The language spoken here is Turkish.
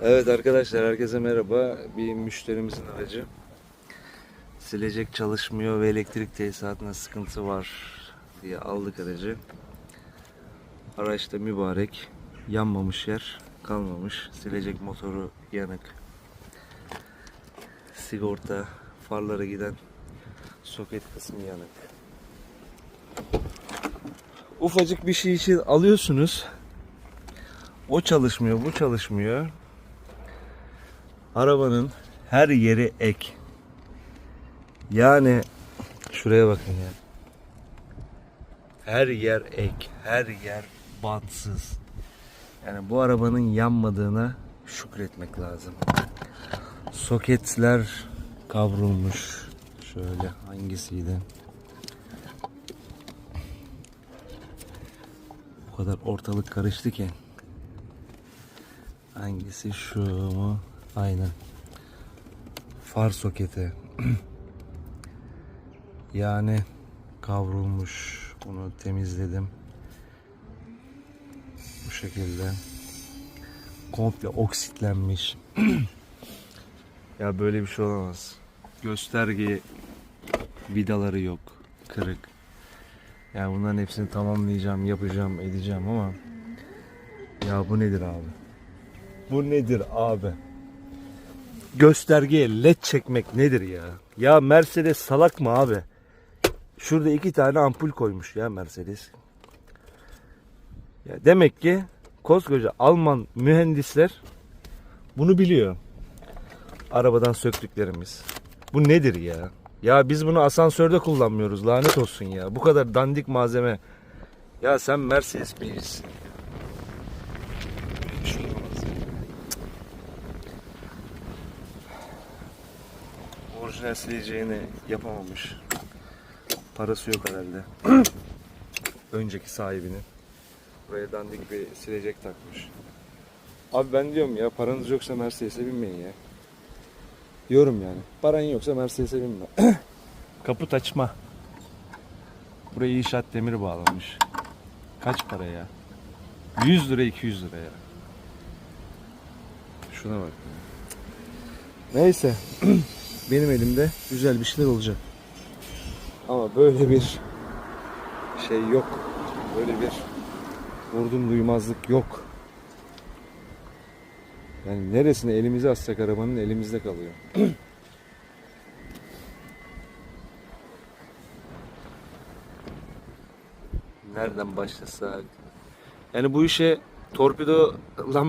Evet arkadaşlar herkese merhaba. Bir müşterimizin aracı. Silecek çalışmıyor ve elektrik tesisatında sıkıntı var diye aldık aracı. Araçta mübarek. Yanmamış yer kalmamış. Silecek motoru yanık. Sigorta farlara giden soket kısmı yanık. Ufacık bir şey için alıyorsunuz. O çalışmıyor, bu çalışmıyor. Arabanın her yeri ek. Yani şuraya bakın ya. Her yer ek, her yer batsız. Yani bu arabanın yanmadığına şükretmek lazım. Soketler kavrulmuş. Şöyle hangisiydi? O kadar ortalık karıştı ki. Hangisi şu mu? Aynen. Far soketi. yani kavrulmuş. Bunu temizledim. Bu şekilde. Komple oksitlenmiş. ya böyle bir şey olamaz. Gösterge vidaları yok. Kırık. Yani bunların hepsini tamamlayacağım, yapacağım, edeceğim ama ya bu nedir abi? Bu nedir abi? Göstergeye led çekmek nedir ya? Ya Mercedes salak mı abi? Şurada iki tane ampul koymuş ya Mercedes. Ya demek ki koskoca Alman mühendisler bunu biliyor. Arabadan söktüklerimiz. Bu nedir ya? Ya biz bunu asansörde kullanmıyoruz. Lanet olsun ya. Bu kadar dandik malzeme. Ya sen Mercedes bilirsin. Bir şey olmaz ya. Orijinal sileceğini yapamamış. Parası yok herhalde. Önceki sahibinin. Buraya dandik bir silecek takmış. Abi ben diyorum ya paranız yoksa Mercedes'e binmeyin ya. Diyorum yani. Paran yoksa Mercedes'e binme. Kaput açma. Buraya inşaat demiri bağlamış. Kaç para ya? 100 lira 200 lira ya. Şuna bak. Neyse. Benim elimde güzel bir şeyler olacak. Ama böyle bir şey yok. Böyle bir vurdum duymazlık yok. Yani neresine elimizi assak arabanın elimizde kalıyor. Nereden başlasak? Yani bu işe torpido